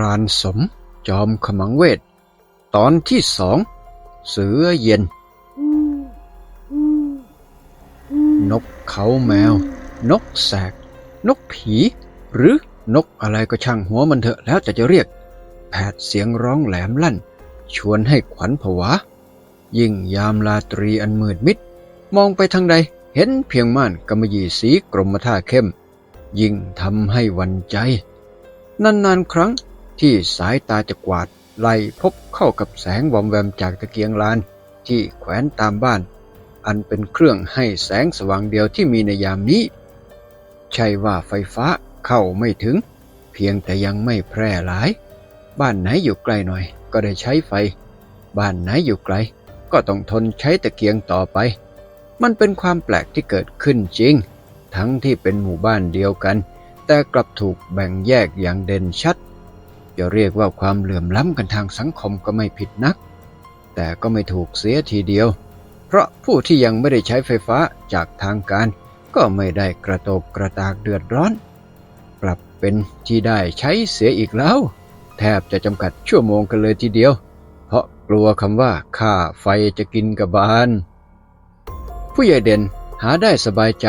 รานสมจอมขมังเวท ตอนที่สอง เสือเย็น นกเขาแมว นกแสก นกผี หรือนกอะไรก็ช่างหัวมันเถอะแล้วจะจะเรียก แผดเสียงร้องแหลมลั่น ชวนให้ขวัญผวา ยิ่งยามราตรีอันมืดมิด มองไปทางใดเห็นเพียงม่านกำมะหยี่สีกรมท่าเข้ม ยิ่งทำให้วันใจ นานๆครั้ง ที่สายตาจะกวาดไล่พบเข้ากับแสงวอมแวมจากตะเกียงลาน ที่แขวนตามบ้าน อันเป็นเครื่องให้แสงสว่างเดียวที่มีในยามนี้ ใช่ว่าไฟฟ้าเข้าไม่ถึง เพียงแต่ยังไม่แพร่หลาย บ้านไหนอยู่ไกลหน่อย ก็ได้ใช้ไฟ บ้านไหนอยู่ไกล ก็ต้องทนใช้ตะเกียงต่อไป มันเป็นความแปลกที่เกิดขึ้นจริง ทั้งที่เป็นหมู่บ้านเดียวกัน แต่กลับถูกแบ่งแยกอย่างเด่นชัด จะเรียกว่าความเหลื่อมล้ำกันทางสังคมก็ไม่ผิดนัก แต่ก็ไม่ถูกเสียทีเดียว เพราะผู้ที่ยังไม่ได้ใช้ไฟฟ้าจากทางการ ก็ไม่ได้กระโตกกระตากเดือดร้อนกลับเป็นที่ได้ใช้เสียอีกแล้ว แทบจะจำกัดชั่วโมงกันเลยทีเดียว เพราะกลัวคำว่าค่าไฟจะกินกับบานผู้ใหญ่เด่นหาได้สบายใจ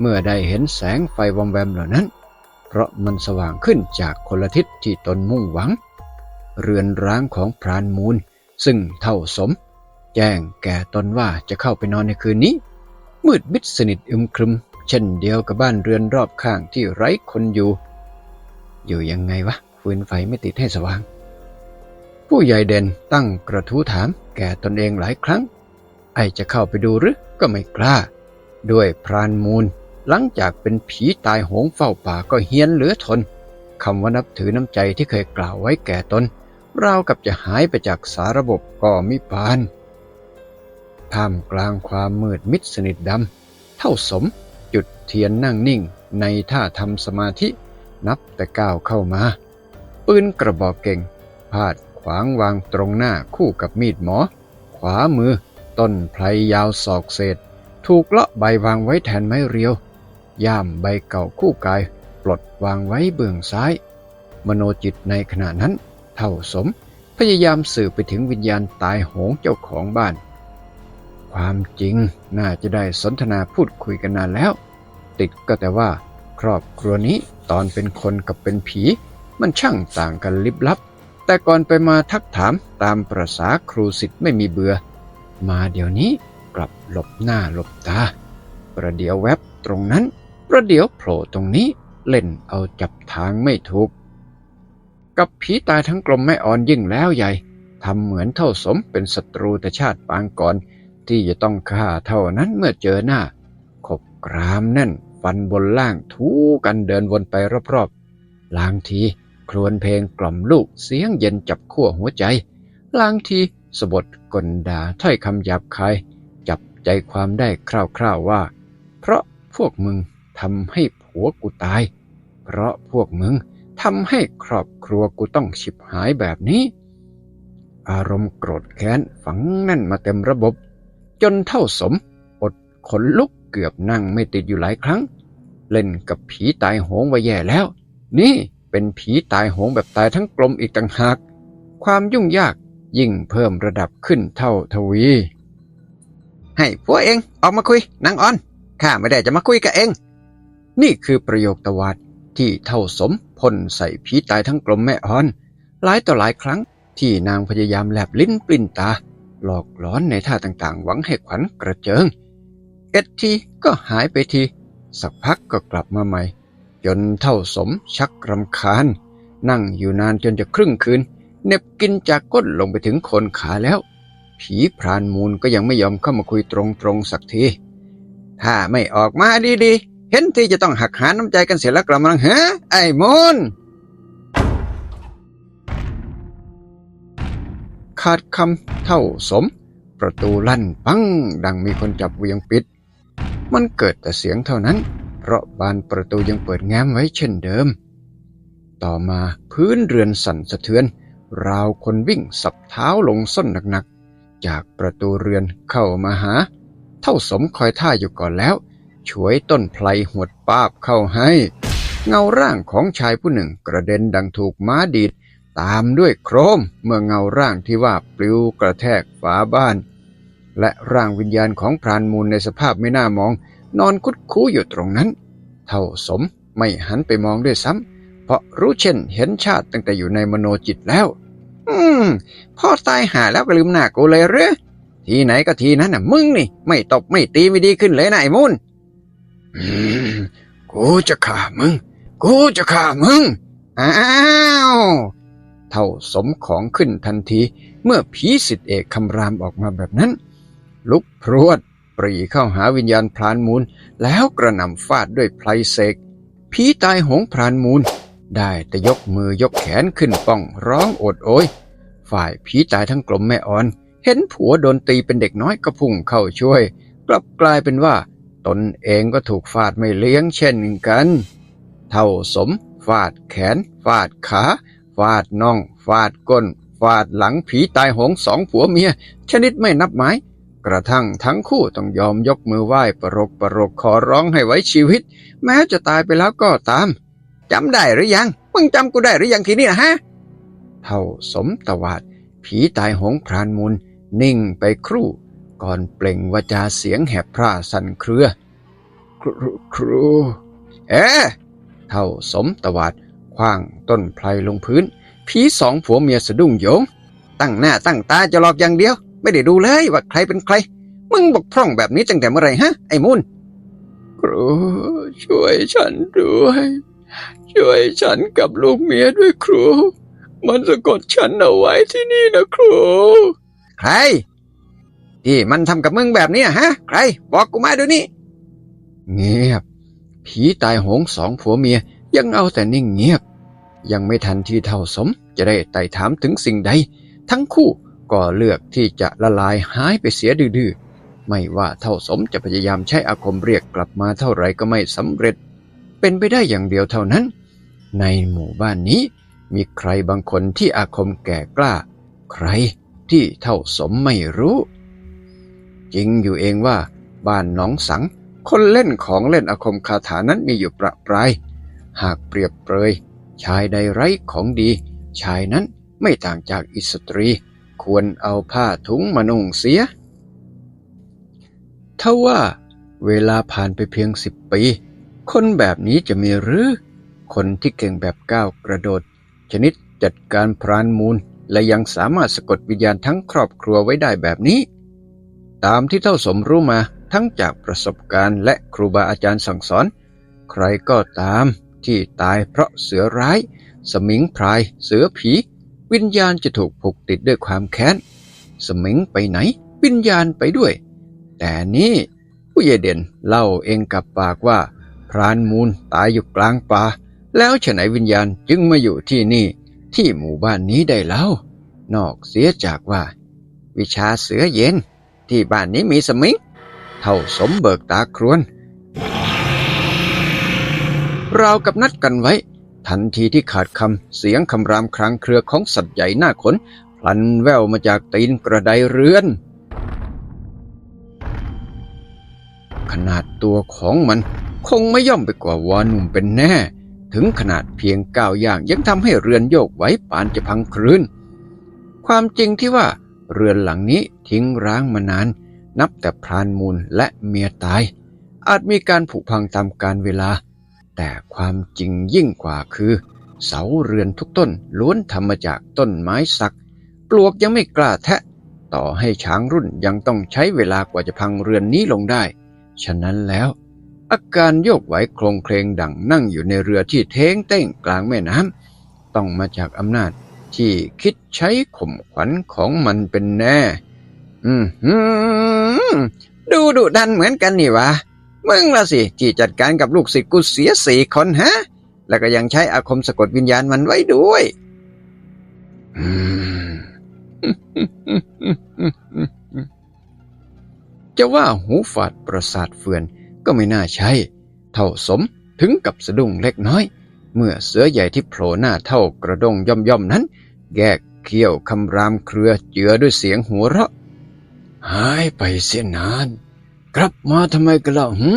เมื่อได้เห็นแสงไฟวอมแวมเหล่านั้น เพราะมันสว่างขึ้นจากคนละทิศที่ตนมุ่งหวัง เรือนร้างของพรานมูล ซึ่งเท่าสม แจ้งแก่ตนว่าจะเข้าไปนอนในคืนนี้ มืดมิดสนิทอึมครึม เช่นเดียวกับบ้านเรือนรอบข้างที่ไร้คนอยู่ อยู่ยังไงวะฟืนไฟไม่ติดให้สว่าง ผู้ใหญ่เด่นตั้งกระทู้ถามแก่ตนเองหลายครั้ง ไอจะเข้าไปดูหรือก็ไม่กล้า ด้วยพรานมูล หลังจากเป็นผีตายโหงเฝ้าป่าก็เฮียนเหลือทนคำว่านับถือน้ำใจที่เคยกล่าวไว้แก่ตนราวกับจะหายไปจากสาระบบก็มิปานท่ามกลางความมืดมิดสนิทดำ เท่าสมจุดเทียนนั่งนิ่งในท่าทำสมาธินับแต่ก้าวเข้ามา ปืนกระบอกเก่ง พาดขวางวางตรงหน้าคู่กับมีดหมอ ขวามือ ต้นไพรยาวศอกเศษ ถูกเลาะใบวางไว้แทนไม้เรียว ย่ามใบเก่าคู่กาย ปลดวางไว้เบื้องซ้าย มโนจิตในขณะนั้น เท่าสม พยายามสื่อไปถึงวิญญาณตายโหงเจ้าของบ้าน ความจริงน่าจะได้สนทนาพูดคุยกันนานแล้ว ติดก็แต่ว่า ครอบครัวนี้ตอนเป็นคนกับเป็นผี มันช่างต่างกันลิบลับ แต่ก่อนไปมาทักถามตามประษาครูสิทธิ์ไม่มีเบื่อ มาเดี๋ยวนี้กลับหลบหน้าหลบตา ประเดี๋ยวแวบตรงนั้น ประเดี๋ยวโผล่ตรงนี้เล่นเอาจับทางไม่ถูก กับผีตายทั้งกลมไม่อ่อนยิ่งแล้วใหญ่ทำเหมือนเท่าสมเป็นศัตรูแต่ชาติปางก่อน ที่จะต้องฆ่าเท่านั้นเมื่อเจอหน้า ขบกรามแน่นฟันบนล่างทูกันเดินวนไปรอบๆลางทีครวญเพลงกล่อมลูกเสียงเย็นจับขั้วหัวใจลางทีสบทกลด่าถ้อยคำหยาบคาย จับใจความได้คร่าวๆว่า เพราะพวกมึง ทำให้ผัวกูตาย เพราะพวกมึงทำให้ครอบครัวกูต้องฉิบหายแบบนี้ อารมณ์โกรธแค้นฝังแน่นมาเต็มระบบ จนเท่าสม อดขนลุกเกือบนั่งไม่ติดอยู่หลายครั้ง เล่นกับผีตายโหงไว้แย่แล้ว นี่เป็นผีตายโหงแบบตายทั้งกลมอีกต่างหาก ความยุ่งยากยิ่งเพิ่มระดับขึ้นเท่าทวี ให้พวกเองออกมาคุยนางออนข้าไม่ได้จะมาคุยกับเอง นี่คือประโยคตวาดที่เท่าสมพ่นใส่ผีตายทั้งกลมแม่ออน หลายต่อหลายครั้งที่นางพยายามแลบลิ้นปลิ้นตา หลอกหลอนในท่าต่างๆ หวังให้ขวัญกระเจิง เอ็ดทีก็หายไปที สักพักก็กลับมาใหม่ จนเท่าสมชักรำคาญ นั่งอยู่นานจนจะครึ่งคืนเน็บกินจากก้นลงไปถึงโคนขาแล้ว ผีพรานมูลก็ยังไม่ยอมเข้ามาคุยตรงๆสักที ถ้าไม่ออกมาดีๆ เห็นที่จะต้องหักหาน้ำใจกันเสียแล้วกระมังฮะไอ้มูลขาดคำเท่าสม ประตูลั่นปัง ดังมีคนจับเวียงปิด มันเกิดแต่เสียงเท่านั้น เพราะบานประตูยังเปิดแง้มไว้เช่นเดิม ต่อมาพื้นเรือนสั่นสะเทือน ราวคนวิ่งสับเท้าลงส้นหนักๆ จากประตูเรือนเข้ามาหา เท่าสมคอยท่าอยู่ก่อนแล้ว ช่วยต้นไพลหวดปาบเข้าให้ เงาร่างของชายผู้หนึ่งกระเด็นดังถูกม้าดีด ตามด้วยโครมเมื่อเงาร่างที่ว่าปลิวกระแทกฝาบ้าน และร่างวิญญาณของพรานมูลในสภาพไม่น่ามอง นอนคุดคู้อยู่ตรงนั้น เท่าสมไม่หันไปมองด้วยซ้ำเพราะรู้เช่นเห็นชาติตั้งแต่อยู่ในมโนจิตแล้ว อืม พ่อตายหาแล้วก็ลืมหน้ากูเลยเหรือ ทีไหนก็ทีนั้นน่ะมึงนี่ ไม่ตบไม่ตีไม่ดีขึ้นเลยนะไอ้มูน กูจะฆ่ามึง กูจะฆ่ามึง อ้าวเท่าสมของขึ้นทันที เมื่อผีสิทธิเอกคำรามออกมาแบบนั้น ลุกพรวดปรีเข้าหาวิญญาณพรานมูล แล้วกระหน่ำฟาดด้วยไพลเสกผีตายหงพรานมูล ได้แต่ยกมือยกแขนขึ้นป้องร้องโอดโอย ฝ่ายผีตายทั้งกลมแม่อ่อน เห็นผัวโดนตีเป็นเด็กน้อยก็พุ่งเข้าช่วย กลับกลายเป็นว่า ตนเองก็ถูกฟาดไม่เลี้ยงเช่นกัน เท่าสม ฟาดแขน ฟาดขา ฟาดน่อง ฟาดก้น ฟาดหลังผีตายโหงสองผัวเมีย ชนิดไม่นับหมาย กระทั่งทั้งคู่ต้องยอมยกมือไหว้ประรกประรกขอร้องให้ไว้ชีวิต แม้จะตายไปแล้วก็ตามจำได้หรือยัง มึงจำกูได้หรือยังทีนี้นะฮะ เท่าสมตวาด ผีตายโหงพรานมูลนิ่งไปครู่ ก่อนเปล่งวาจาเสียงแหบพร่าสั่นเครือ ครูครูเอ๊ะเท่าสมตวาดคว้างต้นไพรลงพื้น ผีสองผัวเมียสะดุ้งโยง ตั้งหน้าตั้งตาจะหลอกอย่างเดียว ไม่ได้ดูเลยว่าใครเป็นใคร มึงบกพร่องแบบนี้ตั้งแต่เมื่อไหรฮะ ไอ้มุนครูช่วยฉันด้วย ช่วยฉันกับลูกเมียด้วยครู มันสะกดฉันเอาไว้ที่นี่นะครู ใคร ที่มันทำกับมึงแบบนี้ฮะ ใคร บอกกูมาเดี๋ยวนี้ เงียบ ผีตายโหงสองผัวเมียยังเอาแต่นิ่งเงียบ ยังไม่ทันที่เท่าสม จะได้ไต่ถามถึงสิ่งใด ทั้งคู่ก็เลือกที่จะละลายหายไปเสียดื้อไม่ว่าเท่าสมจะพยายามใช้อาคมเรียกกลับมาเท่าไหร่ก็ไม่สำเร็จ เป็นไปได้อย่างเดียวเท่านั้น ในหมู่บ้านนี้มีใครบางคนที่อาคมแก่กล้า ใครที่เท่าสมไม่รู้ จริงอยู่เองว่า บ้านหนองสัง คนเล่นของเล่นอาคมคาถานั้นมีอยู่ประปราย หากเปรียบเปรย ชายใดไร้ของดี ชายนั้นไม่ต่างจากอิสตรี ควรเอาผ้าถุงมานุ่งเสียถ้าว่าเวลาผ่านไปเพียงสิบปี คนแบบนี้จะมีหรือ คนที่เก่งแบบก้าวกระโดด ชนิดจัดการพรานมูล และยังสามารถสะกดวิญญาณทั้งครอบครัวไว้ได้แบบนี้ ตามที่เท่าสมรู้มาทั้งจากประสบการณ์และครูบาอาจารย์สั่งสอน ใครก็ตามที่ตายเพราะเสือร้าย สมิงพราย เสือผี วิญญาณจะถูกผูกติดด้วยความแค้น สมิงไปไหน วิญญาณไปด้วย แต่นี่ผู้ใหญ่เด่นเล่าเองกับปากว่า พรานมูลตายอยู่กลางป่าแล้วฉไหนวิญญาณจึงมาอยู่ที่นี่ ที่หมู่บ้านนี้ได้แล้ว นอกเสียจากว่า วิชาเสือเย็น ที่บ้านนี้มีสมิงเท่าสมเบิกตาครวนเรากับนัดกันไว้ ทันทีที่ขาดคำเสียงคำรามครางเครือของสัตว์ใหญ่หน้าขนพลันแววมาจากตีนกระไดเรือน ขนาดตัวของมันคงไม่ย่อมไปกว่าวานุ่มเป็นแน่ ถึงขนาดเพียงก้าวย่างยังทำให้เรือนโยกไหวปานจะพังคลื่นความจริงที่ว่า เรือนหลังนี้ทิ้งร้างมานาน นับแต่พรานมูลและเมียตาย อาจมีการผุพังตามกาลเวลา แต่ความจริงยิ่งกว่าคือ เสาเรือนทุกต้นล้วนทำมาจากต้นไม้สัก ปลวกยังไม่กล้าแทะ ต่อให้ช้างรุ่นยังต้องใช้เวลากว่าจะพังเรือนนี้ลงได้ ฉะนั้นแล้ว อาการโยกไหวโครงเคลงดังนั่งอยู่ในเรือที่เท้งเต้งกลางแม่น้ำต้องมาจากอำนาจ ที่คิดใช้ข่มขวัญของมันเป็นแน่ อืมฮึดูดุดันเหมือนกันนี่วะ มึงละสิที่จัดการกับลูกศิษย์กูเสียสี่คนฮะ แล้วก็ยังใช้อาคมสะกดวิญญาณมันไว้ด้วยจะว่าหูฝาดประสาทเฟือนก็ไม่น่าใช่ เท่าสมถึงกับสะดุ้งเล็กน้อย เมื่อเสือใหญ่ที่โผล่หน้าเท่ากระด้งย่อมย่อมๆนั้น แยกเขี้ยวคำรามเครือเจือด้วยเสียงหัวเราะ หายไปเสียนาน กลับมาทำไมกันล่ะหึ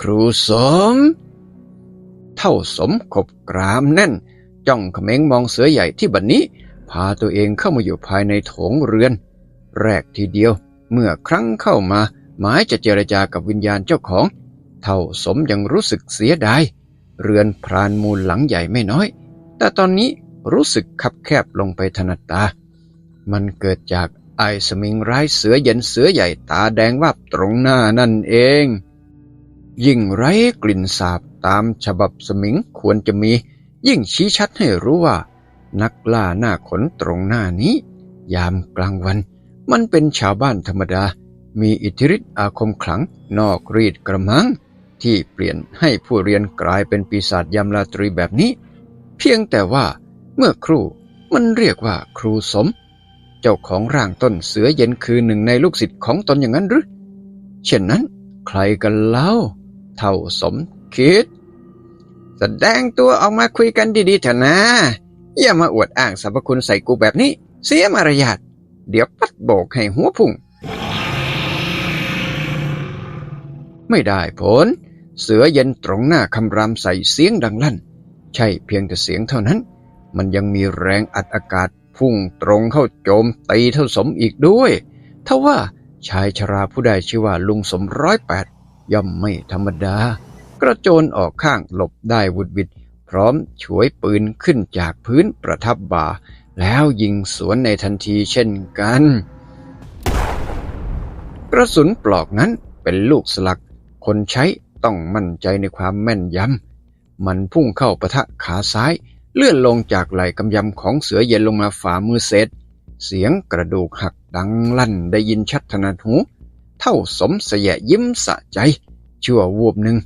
ครูสม เท่าสมขบกรามแน่น จ้องเขม็งมองเสือใหญ่ที่บัดนนี้ พาตัวเองเข้ามาอยู่ภายในโถงเรือน แรกทีเดียว เมื่อครั้งเข้ามา หมายจะเจรจากับวิญญาณเจ้าของ เท่าสมยังรู้สึกเสียดาย เรือนพรานมูลหลังใหญ่ไม่น้อย แต่ตอนนี้รู้สึกคับแคบลงไปถนัดตา มันเกิดจากไอสมิงร้ายเสือเย็นเสือใหญ่ตาแดงวับตรงหน้านั่นเอง ยิ่งไร้กลิ่นสาบตามฉบับสมิงควรจะมี ยิ่งชี้ชัดให้รู้ว่า นักล่าหน้าขนตรงหน้านี้ ยามกลางวัน มันเป็นชาวบ้านธรรมดา มีอิทธิฤทธิ์อาคมขลังนอกรีดกระมัง ที่เปลี่ยนให้ผู้เรียนกลายเป็นปีศาจยามราตรีแบบนี้ เพียงแต่ว่าเมื่อครูมันเรียกว่าครูสม เจ้าของร่างต้นเสือเย็นคือหนึ่งในลูกศิษย์ของตนอย่างนั้นหรือเช่นนั้น ใครกันเล่า เท่าสมคิด แสดงตัวออกมาคุยกันดีๆเถอะนะ อย่ามาอวดอ้างสรรพคุณใส่กูแบบนี้ เสียมารยาทเดี๋ยวปัดโบกให้หัวพุ่งไม่ได้ผล เสือเย็นตรงหน้าคำรามใส่เสียงดังลั่น ใช่เพียงแต่เสียงเท่านั้น มันยังมีแรงอัดอากาศพุ่งตรงเข้าโจมตีเท่าสมอีกด้วยทว่าชายชราผู้ใดชื่อว่าลุงสมร้อยแปดย่อมไม่ธรรมดา กระโจนออกข้างหลบได้วุดวิดพร้อมฉวยปืนขึ้นจากพื้นประทับบ่า แล้วยิงสวนในทันทีเช่นกัน กระสุนปลอกนั้นเป็นลูกสลัก คนใช้ ต้องมั่นใจในความแม่นยำ มันพุ่งเข้าปะทะขาซ้าย เลื่อนลงจากไหล่กำยำของเสือเย็นลงมาฝ่ามือเศษเสียงกระดูกหักดังลั่นได้ยินชัดถนัดหู เท่าสมเสยยิ้มสะใจ ชั่ววูบหนึ่ง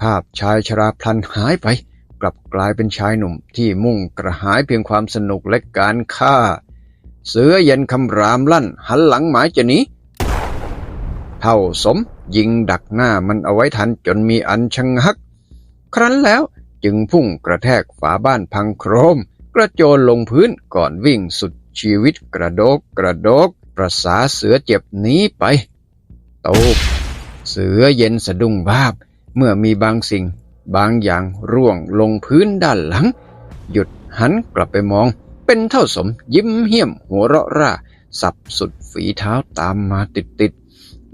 ภาพชายชราพลันหายไป กลับกลายเป็นชายหนุ่มที่มุ่งกระหายเพียงความสนุกและการฆ่า เสือเย็นคำรามลั่นหันหลังหมายจะหนีเท่าสม ยิงดักหน้ามันเอาไว้ทันจนมีอันชะงัก ครั้นแล้วจึงพุ่งกระแทกฝาบ้านพังโครม กระโจนลงพื้นก่อนวิ่งสุดชีวิตกระโดกกระโดกประสาเสือเจ็บหนีไปตบเสือเย็นสะดุ้งบาบ เมื่อมีบางสิ่ง บางอย่างร่วงลงพื้นด้านหลัง หยุดหันกลับไปมอง เป็นเท่าสมยิ้มเหี้ยมหัวเราะร่า สับสุดฝีเท้าตามมาติดติด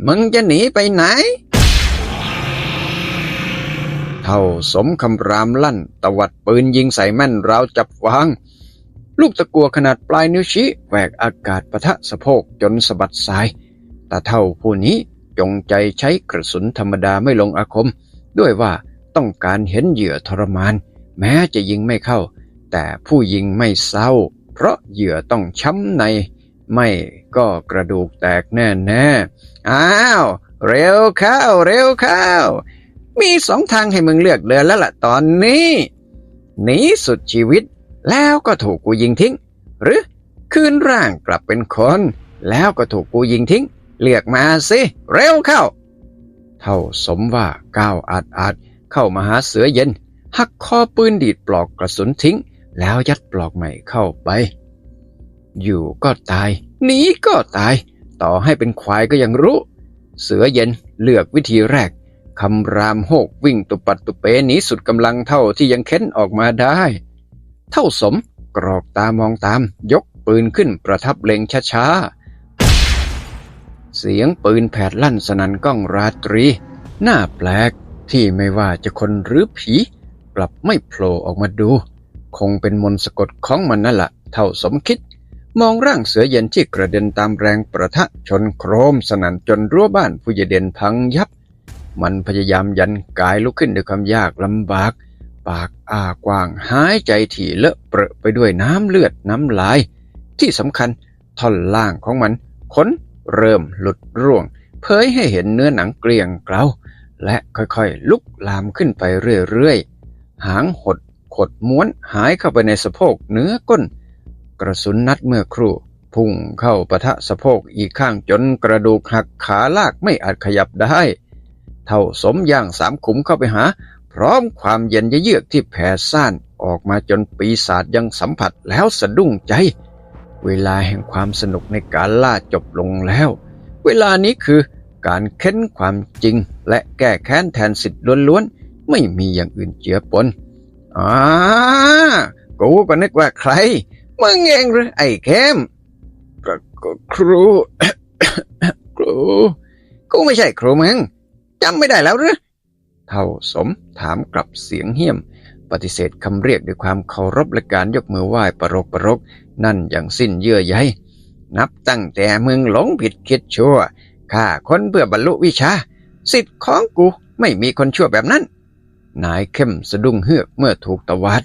มึงจะหนีไปไหน เท่าสมคำรามลั่น ตวัดปืนยิงใส่แม่นราวจับวาง ลูกตะกัวขนาดปลายนิ้วชี้แหวกอากาศปะทะสะโพกจนสะบัดสาย แต่เท่าผู้นี้จงใจใช้กระสุนธรรมดาไม่ลงอาคม ด้วยว่าต้องการเห็นเหยื่อทรมาน แม้จะยิงไม่เข้า แต่ผู้ยิงไม่เศร้า เพราะเหยื่อต้องช้ำใน ไม่ก็กระดูกแตกแน่แน่อ้าว เร็วเข้า เร็วเข้า มีสองทางให้มึงเลือกเดินแล้วล่ะตอนนี้หนีสุดชีวิตแล้วก็ถูกกูยิงทิ้ง หรือคืนร่างกลับเป็นคน แล้วก็ถูกกูยิงทิ้ง เลือกมาสิ เร็วเข้า เท่าสมว่าก้าวอาจอาจเข้ามาหาเสือเย็นหักคอปืนดีดปลอกกระสุนทิ้ง แล้วยัดปลอกใหม่เข้าไป อยู่ก็ตาย หนีก็ตาย ต่อให้เป็นควายก็ยังรู้ เสือเย็นเลือกวิธีแรก คำรามโหกวิ่งตุปัดตุเปหนีสุดกำลังเท่าที่ยังเค้นออกมาได้ เท่าสมกรอกตามองตาม ยกปืนขึ้นประทับเล็งช้าๆ เสียงปืนแผดลั่นสนันก้องราตรีหน่าแปลกที่ไม่ว่าจะคนหรือผี กลับไม่โผล่ออกมาดู คงเป็นมนต์สะกดของมันนั่นแหละเท่าสมคิด มองร่างเสือเย็นที่กระเด็นตามแรงประทะชนโครมสนั่นจนรั้วบ้านผู้ใหญ่เด่นพังยับ มันพยายามยันกายลุกขึ้นด้วยความยากลำบาก ปากอ้ากว้างหายใจถี่เลอะเปรอะไปด้วยน้ำเลือดน้ำลาย ที่สำคัญท่อนล่างของมันขนเริ่มหลุดร่วง เผยให้เห็นเนื้อหนังเกลียงเกลาและค่อยๆ ลุกลามขึ้นไปเรื่อยๆ หางหดขดม้วนหายเข้าไปในสะโพกเนื้อก้น กระสุนนัดเมื่อครู่ พุ่งเข้าปะทะสะโพกอีกข้างจนกระดูกหักขาลากไม่อาจขยับได้ เท่าสมย่างสามขุมเข้าไปหา พร้อมความเย็นเยือกที่แผ่ซ่านออกมาจนปีศาจยังสัมผัสแล้วสะดุ้งใจ เวลาแห่งความสนุกในการล่าจบลงแล้ว เวลานี้คือการเค้นความจริงและแก้แค้นแทนสิทธิ์ล้วนๆ ไม่มีอย่างอื่นเจือปน อ่า กูก็นึกว่าใคร มึงเองหรือไอ้เข้มก็ครู ครู กูไม่ใช่ครูมึงจำไม่ได้แล้วหรือเท่าสมถามกลับเสียงเหี้ยม ปฏิเสธคำเรียกด้วยความเคารพและการยกมือไหว้ประรกประรก นั่นอย่างสิ้นเยื่อใยนับตั้งแต่มึงหลงผิดคิดชั่วฆ่าคนเพื่อบรรลุวิชา สิทธิ์ของกูไม่มีคนชั่วแบบนั้น นายเข้มสะดุ้งเฮือกเมื่อถูกตวาด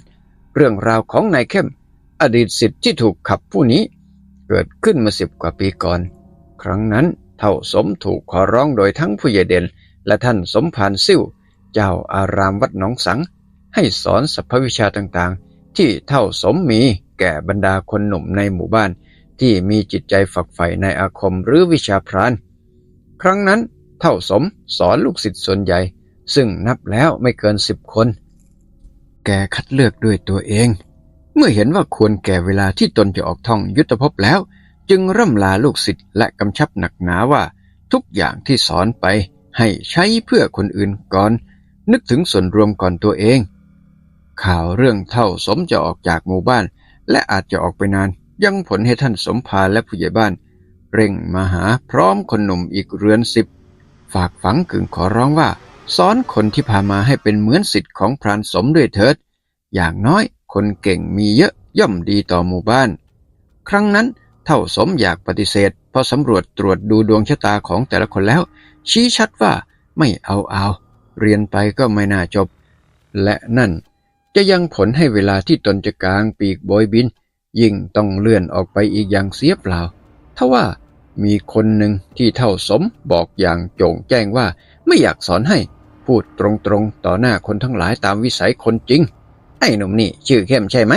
เรื่องราวของนายเข้ม อดีตสิทธิ์ที่ถูกขับผู้นี้ เกิดขึ้นมาสิบกว่าปีก่อน ครั้งนั้นเท่าสมถูกขอร้องโดยทั้งผู้ใหญ่เด่น และท่านสมภารซิ่วเจ้าอารามวัดหนองสัง ให้สอนสรรพวิชาต่างๆ ที่เท่าสมมีแก่บรรดาคนหนุ่มในหมู่บ้าน ที่มีจิตใจฝักใฝ่ในอาคมหรือวิชาพรานครั้งนั้นเท่าสมสอนลูกศิษย์ส่วนใหญ่ ซึ่งนับแล้วไม่เกินสิบคน แกคัดเลือกด้วยตัวเอง เมื่อเห็นว่าควรแก่เวลาที่ตนจะออกท่องยุทธภพแล้ว จึงร่ำลาลูกศิษย์และกำชับหนักหนาว่า ทุกอย่างที่สอนไปให้ใช้เพื่อคนอื่นก่อน นึกถึงส่วนรวมก่อนตัวเอง ข่าวเรื่องเท่าสมจะออกจากหมู่บ้าน และอาจจะออกไปนาน ยังผลให้ท่านสมภารและผู้ใหญ่บ้าน เร่งมาหาพร้อมคนหนุ่มอีกเรือนสิบฝากฝังกึ่งขอร้องว่าสอนคนที่พามาให้เป็นเหมือนสิทธิ์ของพรานสมด้วยเถิด อย่างน้อย คนเก่งมีเยอะย่อมดีต่อหมู่บ้าน ครั้งนั้นเท่าสมอยากปฏิเสธพอสำรวจตรวจดูดวงชะตาของแต่ละคนแล้ว ชี้ชัดว่าไม่เอาเอาเรียนไปก็ไม่น่าจบ และนั่นจะยังผลให้เวลาที่ตนจะกลางปีกโบยบิน ยิ่งต้องเลื่อนออกไปอีกอย่างเสียเปล่าทว่ามีคนหนึ่งที่เท่าสมบอกอย่างโจ่งแจ้งว่าไม่อยากสอนให้พูดตรงๆต่อหน้าคนทั้งหลายตามวิสัยคนจริง ไอ้หนุ่มนี่ชื่อเข้มใช่ไหม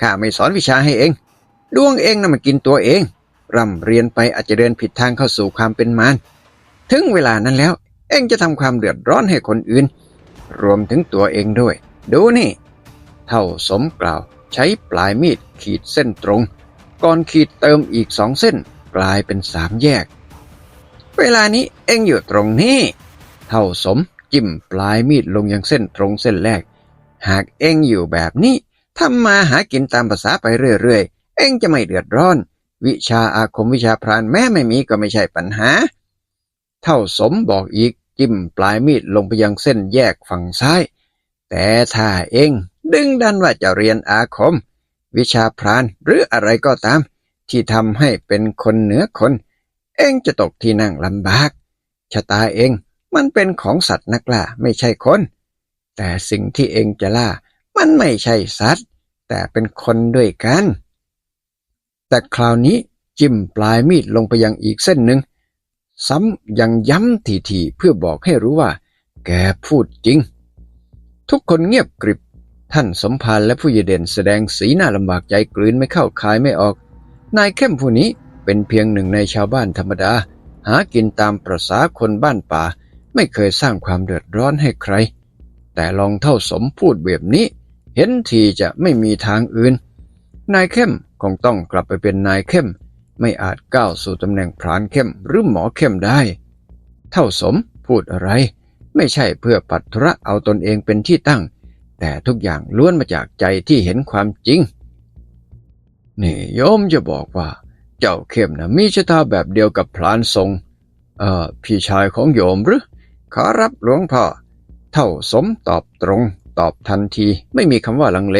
ข้าไม่สอนวิชาให้เอง ดวงเองน่ะมันกินตัวเอง ร่ำเรียนไปอาจจะเดินผิดทางเข้าสู่ความเป็นมารถึงเวลานั้นแล้ว เองจะทำความเดือดร้อนให้คนอื่น รวมถึงตัวเองด้วย ดูนี่ เท่าสมกล่าว ใช้ปลายมีดขีดเส้นตรง ก่อนขีดเติมอีกสองเส้น กลายเป็นสามแยก เวลานี้เองอยู่ตรงนี้ เท่าสมจิ้มปลายมีดลงยังเส้นตรงเส้นแรก หากเองอยู่แบบนี้ทำมาหากินตามภาษาไปเรื่อยๆ เองจะไม่เดือดร้อน วิชาอาคมวิชาพรานแม้ไม่มีก็ไม่ใช่ปัญหา เท่าสมบอกอีกจิ้มปลายมีดลงไปยังเส้นแยกฝั่งซ้าย แต่ถ้าเองดึงดันว่าจะเรียนอาคม วิชาพรานหรืออะไรก็ตาม ที่ทำให้เป็นคนเหนือคน เองจะตกที่นั่งลำบากชะตาเองมันเป็นของสัตว์นักล่าไม่ใช่คน แต่สิ่งที่เองจะล่ามันไม่ใช่สัตว์ แต่เป็นคนด้วยกัน แต่คราวนี้จิ้มปลายมีดลงไปยังอีกเส้นหนึ่ง ซ้ำยังย้ำทีๆเพื่อบอกให้รู้ว่า แกพูดจริง ทุกคนเงียบกริบ ท่านสมภารและผู้ใหญ่เด่นแสดงสีหน้าลำบากใจกลืนไม่เข้าคายไม่ออก นายเข้มผู้นี้เป็นเพียงหนึ่งในชาวบ้านธรรมดา หากินตามประษาคนบ้านป่า ไม่เคยสร้างความเดือดร้อนให้ใคร แต่ลองเท่าสมพูดแบบนี้ เห็นทีจะไม่มีทางอื่น นายเข้มคงต้องกลับไปเป็นนายเข้ม ไม่อาจก้าวสู่ตำแหน่งพรานเข้มหรือหมอเข้มได้ เท่าสมพูดอะไร ไม่ใช่เพื่อปัดธุระเอาตนเองเป็นที่ตั้ง แต่ทุกอย่างล้วนมาจากใจที่เห็นความจริง นี่โยมจะบอกว่า เจ้าเข้มนะมีชะตาแบบเดียวกับพรานทรงเอ่อพี่ชายของโยมหรือขอรับหลวงพ่อ เท่าสมตอบตรง ตอบทันที ไม่มีคำว่าลังเล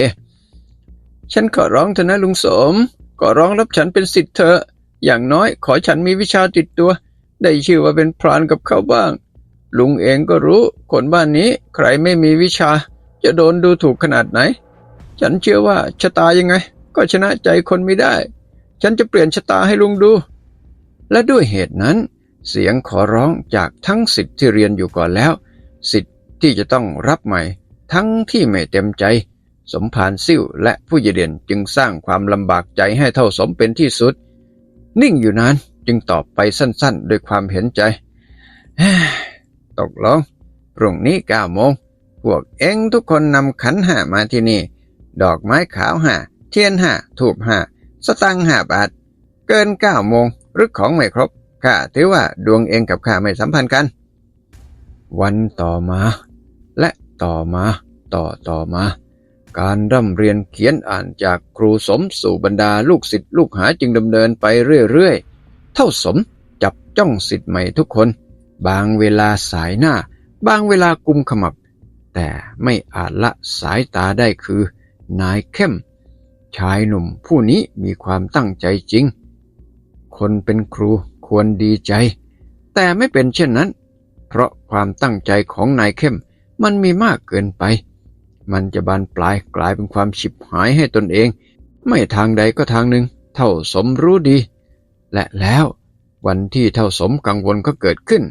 ฉันขอร้องเถอะนะลุงสม ขอร้องรับฉันเป็นสิทธิ์เถอะอย่างน้อยขอฉันมีวิชาติดตัว ได้ชื่อว่าเป็นพรานกับเขาบ้าง ลุงเองก็รู้ คนบ้านนี้ใครไม่มีวิชา จะโดนดูถูกขนาดไหน ฉันเชื่อว่าชะตายังไง ก็ชนะใจคนไม่ได้ ฉันจะเปลี่ยนชะตาให้ลุงดู และด้วยเหตุนั้น เสียงขอร้องจากทั้งสิทธิ์ที่เรียนอยู่ก่อนแล้วสิทธิ์ ที่จะต้องรับใหม่ ทั้งที่ไม่เต็มใจ สมภารซิ่วและผู้ใหญ่เด่นจึงสร้างความลำบากใจให้เท่าสมเป็นที่สุด นิ่งอยู่นานจึงตอบไปสั้นๆ ด้วยความเห็นใจ ตกลงพรุ่งนี้เก้าโมงพวกเอ็งทุกคนนำขันห้ามาที่นี่ ดอกไม้ขาวห้าเทียนห้าถูบห้าสตังห้าบาท เกินเก้าโมงหรือของไม่ครบข้าถือว่าดวงเองกับข้าไม่สัมพันธ์กัน วันต่อมา ต่อมา ต่อต่อมา การร่ำเรียนเขียนอ่านจากครูสมสู่บรรดาลูกศิษย์ลูกหาจึงดำเนินไปเรื่อยๆ เท่าสมจับจ้องศิษย์ใหม่ทุกคน บางเวลาสายหน้า บางเวลากุมขมับ แต่ไม่อาจละสายตาได้คือ นายเข้ม ชายหนุ่มผู้นี้มีความตั้งใจจริง คนเป็นครูควรดีใจ แต่ไม่เป็นเช่นนั้น เพราะความตั้งใจของนายเข้ม มันมีมากเกินไป มันจะบานปลายกลายเป็นความฉิบหายให้ตนเอง ไม่ทางใดก็ทางหนึ่ง เท่าสมรู้ดี และแล้ววันที่เท่าสมกังวลก็เกิดขึ้น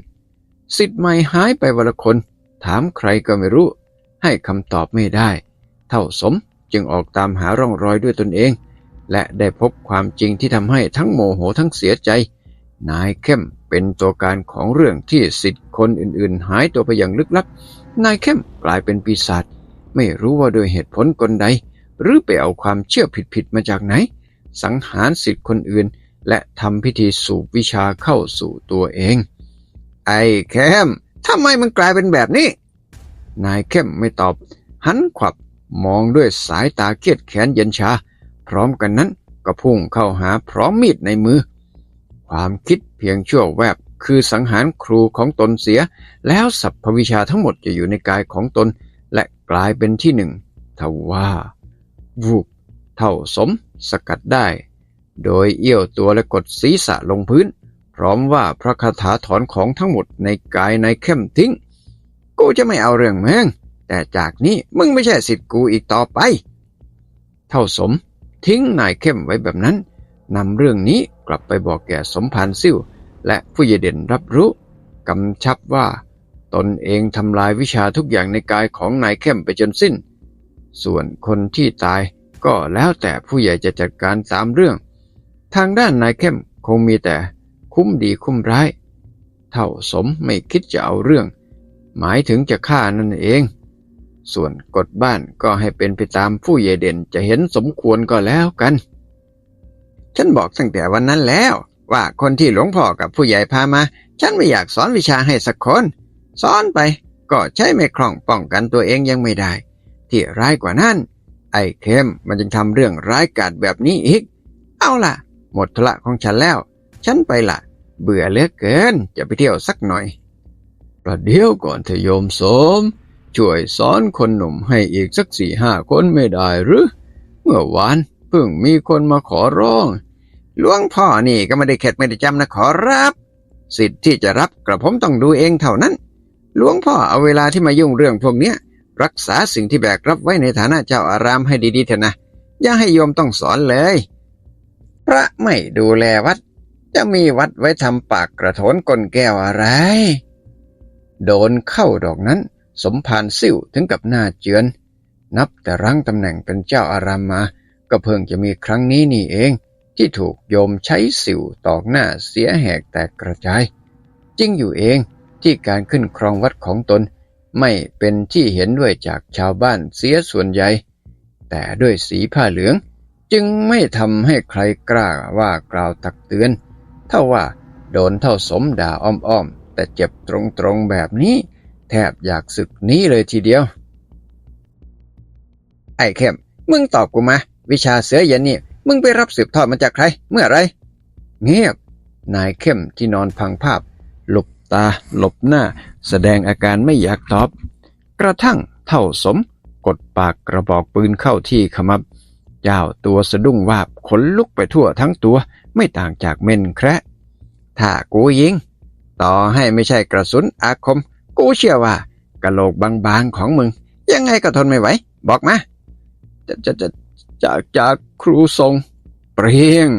สิทธิ์ใหม่หายไปวันละคน ถามใครก็ไม่รู้ ให้คำตอบไม่ได้ เท่าสมจึงออกตามหาร่องรอยด้วยตนเอง และได้พบความจริงที่ทำให้ทั้งโมโหทั้งเสียใจ นายเข้มเป็นตัวการของเรื่องที่สิทธิ์คนอื่นๆ หายตัวไปอย่างลึกลับ นายเข้มกลายเป็นปีศาจไม่รู้ว่าโดยเหตุผลกลใด หรือไปเอาความเชื่อผิดๆมาจากไหน สังหารสิทธิ์คนอื่น และทำพิธีสูบวิชาเข้าสู่ตัวเอง ไอ้เข้มทำไมมันกลายเป็นแบบนี้ นายเข้มไม่ตอบ หันขวับมองด้วยสายตาเครียดแค้นเย็นชา พร้อมกันนั้นก็พุ่งเข้าหาพร้อมมีดในมือ ความคิดเพียงชั่วแวบ คือสังหารครูของตนเสีย แล้วสัพพวิชาทั้งหมดจะอยู่ในกายของตน และกลายเป็นที่หนึ่งทว่าวูบเท่าสมสกัดได้ โดยเอี้ยวตัวและกดศีรษะลงพื้น พร้อมว่าพระคาถาถอนของทั้งหมดในกายนายเข้มทิ้ง กูจะไม่เอาเรื่องมึงแต่จากนี้มึงไม่ใช่สิทธิ์กูอีกต่อไป เท่าสมทิ้งนายเข้มไว้แบบนั้นนำเรื่องนี้กลับไปบอกแก่สมภารซิ่ว และผู้ใหญ่เด่นรับรู้กำชับว่า ตนเองทำลายวิชาทุกอย่างในกายของนายเข้มไปจนสิ้น ส่วนคนที่ตายก็แล้วแต่ผู้ใหญ่จะจัดการตามเรื่อง ทางด้านนายเข้มคงมีแต่คุ้มดีคุ้มร้าย เท่าสมไม่คิดจะเอาเรื่อง หมายถึงจะฆ่านั่นเอง ส่วนกฎบ้านก็ให้เป็นไปตามผู้ใหญ่เด่นจะเห็นสมควรก็แล้วกัน ฉันบอกตั้งแต่วันนั้นแล้ว ว่าคนที่หลวงพ่อกับผู้ใหญ่พามา ฉันไม่อยากสอนวิชาให้สักคน สอนไปก็ใช้ไม่คล่องป้องกันตัวเองยังไม่ได้ ที่ร้ายกว่านั้น ไอ้เข้มมันจึงทำเรื่องร้ายกาจแบบนี้อีก เอาล่ะ หมดธุระของฉันแล้ว ฉันไปละเบื่อเลือเกินจะไปเที่ยวสักหน่อย ประเดี๋ยวก่อนเถอะโยมสม ช่วยสอนคนหนุ่มให้อีกสักสี่ห้าคนไม่ได้หรือ เมื่อวานเพิ่งมีคนมาขอร้อง หลวงพ่อนี่ก็ไม่ได้เข็ดไม่ได้จำนะขอรับ สิทธิ์ที่จะรับกระผมต้องดูเองเท่านั้น หลวงพ่อเอาเวลาที่มายุ่งเรื่องพวกเนี้ยรักษาสิ่งที่แบกรับไว้ในฐานะเจ้าอารามให้ดีๆเถอะนะอย่าให้โยมต้องสอนเลย พระไม่ดูแลวัด จะมีวัดไว้ทำปากกระโถนกลแก้วอะไร โดนเข้าดอกนั้น สมภารซิ่วถึงกับหน้าเจือน นับแต่รั้งตำแหน่งเป็นเจ้าอารามมา ก็เพิ่งจะมีครั้งนี้นี่เอง ที่ถูกโยมใช้สิวตอกหน้าเสียแหกแตกกระจาย จริงอยู่เองที่การขึ้นครองวัดของตน ไม่เป็นที่เห็นด้วยจากชาวบ้านเสียส่วนใหญ่ แต่ด้วยสีผ้าเหลือง จึงไม่ทำให้ใครกล้าว่ากล่าวตักเตือน เท่าว่าโดนเท่าสมด่าอ้อมๆ แต่เจ็บตรงๆแบบนี้ แทบอยากศึกนี้เลยทีเดียว ไอ้เข้มมึงตอบกูมา วิชาเสือเย็นนี่ มึงไปรับสืบทอดมาจากใคร เมื่อไร เงียบ นายเข้มที่นอนพังภาพ หลบตา หลบหน้า แสดงอาการไม่อยากตอบ กระทั่งเท่าสม กดปากกระบอกปืนเข้าที่ขมับ เจ้าตัวสะดุ้งวาบขนลุกไปทั่วทั้งตัว ไม่ต่างจากเม่นแคระถ้ากูยิง ต่อให้ไม่ใช่กระสุนอาคม กูเชื่อว่ากะโหลกบางๆของมึง ยังไงก็ทนไม่ไหว บอกมาจะจะจะ จากจากครูทรงเปรียง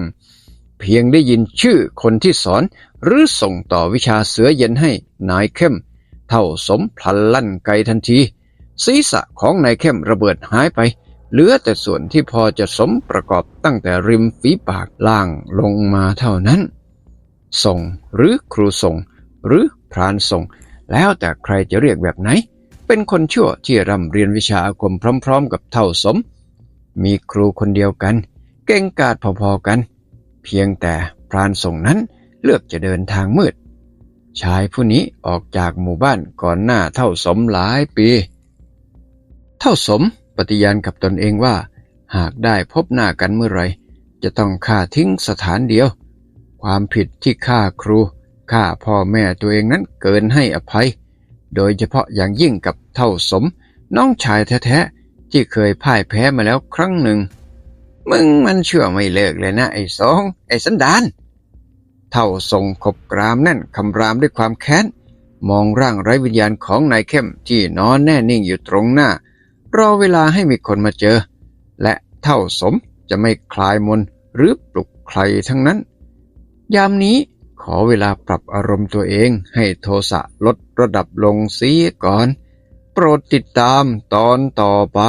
เพียงได้ยินชื่อคนที่สอน หรือส่งต่อวิชาเสือเย็นให้นายเข้ม เท่าสมพลันลั่นไกทันที ศีรษะของนายเข้มระเบิดหายไป เหลือแต่ส่วนที่พอจะสมประกอบตั้งแต่ริมฝีปากล่างลงมาเท่านั้น ส่งหรือครูส่งหรือพรานส่ง แล้วแต่ใครจะเรียกแบบไหน เป็นคนชั่วที่ร่ำเรียนวิชาอาคมพร้อม ๆ กับเท่าสม มีครูคนเดียวกัน เก่งกาจพอๆกัน เพียงแต่พรานส่งนั้นเลือกจะเดินทางมืด ชายผู้นี้ออกจากหมู่บ้านก่อนหน้าเท่าสมหลายปี เท่าสมปฏิญาณกับตนเองว่า หากได้พบหน้ากันเมื่อไรจะต้องฆ่าทิ้งสถานเดียว ความผิดที่ฆ่าครูฆ่าพ่อแม่ตัวเองนั้นเกินให้อภัย โดยเฉพาะอย่างยิ่งกับเท่าสมน้องชายแท้ๆ ที่เคยพ่ายแพ้มาแล้วครั้งหนึ่ง มึงมันเชื่อไม่เลิกเลยนะไอ้สอง ไอ้สันดาน เท่าทรงขบกรามแน่นคำรามด้วยความแค้น มองร่างไร้วิญญาณของนายเข้มที่นอนแน่นิ่งอยู่ตรงหน้า รอเวลาให้มีคนมาเจอ และเท่าสมจะไม่คลายมนหรือปลุกใครทั้งนั้น ยามนี้ขอเวลาปรับอารมณ์ตัวเองให้โทสะลดระดับลงเสียก่อน โปรดติดตามตอนต่อไป